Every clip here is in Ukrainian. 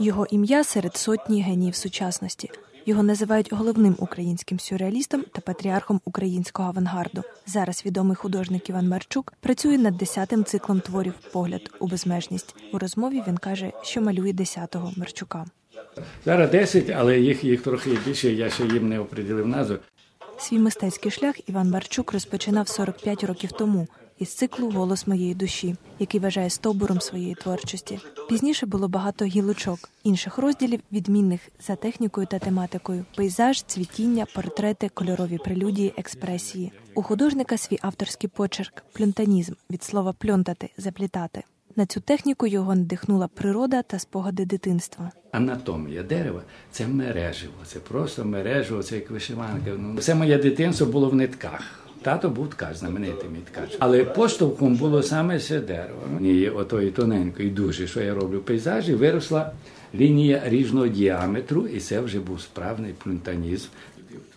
Його ім'я серед сотні геніїв сучасності. Його називають головним українським сюрреалістом та патріархом українського авангарду. Зараз відомий художник Іван Марчук працює над десятим циклом творів Погляд у безмежність. У розмові він каже, що малює десятого Марчука. Зараз 10, але їх, їх трохи більше, я ще їм не оприділив назву. Свій мистецький шлях Іван Марчук розпочинав 45 років тому із циклу Голос моєї душі, який вважає стовбуром своєї творчості. Пізніше було багато гілочок, інших розділів, відмінних за технікою та тематикою: пейзаж, цвітіння, портрети, кольорові прелюдії, експресії. У художника свій авторський почерк плюнтанізм від слова пльонтати, заплітати. На цю техніку його надихнула природа та спогади дитинства. Анатомія дерева це мереживо, це просто мереживо, це як вишиванка. Ну, все моє дитинство було в нитках. Тато був ткач, знаменитий мій ткач. Але поштовхом було саме це дерево. Мені отої тоненької дужі, що я роблю пейзажі, виросла лінія ріжного діаметру, і це вже був справний плюнтанізм.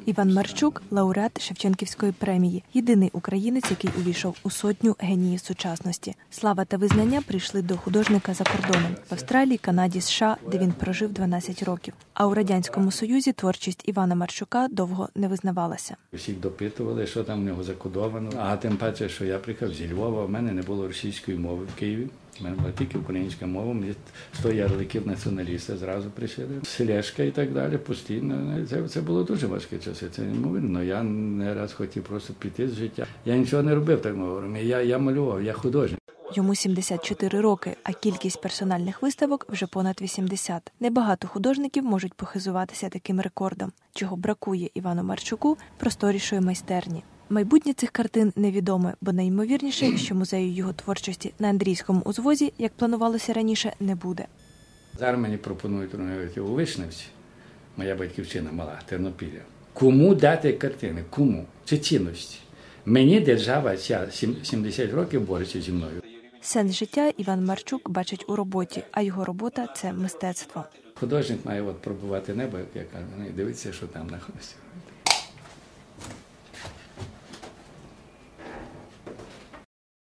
Іван Марчук, лауреат Шевченківської премії, єдиний українець, який увійшов у сотню геніїв сучасності. Слава та визнання прийшли до художника за кордоном в Австралії, Канаді, США, де він прожив 12 років. А у радянському союзі творчість Івана Марчука довго не визнавалася. Всіх допитували, що там в нього закодовано. А тим паче, що я приїхав зі Львова, в мене не було російської мови в Києві. Мене була тільки українська мова, мені 100 ярликів націоналіста зразу прийшли. Селешка і так далі. Постійно. Це, це було дуже важкі часи. Це неймовірно. Я не раз хотів просто піти з життя. Я нічого не робив, так мовимо. Я, я малював, я художник. Йому 74 роки, а кількість персональних виставок вже понад 80. Небагато художників можуть похизуватися таким рекордом, чого бракує Івану Марчуку просторішої майстерні. Майбутнє цих картин невідоме, бо найімовірніше, що музею його творчості на Андрійському узвозі, як планувалося раніше, не буде. Зараз мені пропонують робити у Вишневці, моя батьківщина мала, Тернопілля. Кому дати картини? Кому? Чи цінності? Мені держава ця 70 років бореться зі мною. Сенс життя Іван Марчук бачить у роботі, а його робота це мистецтво. Художник має от пробувати небо, як я кажу, і дивитися, що там знаходиться.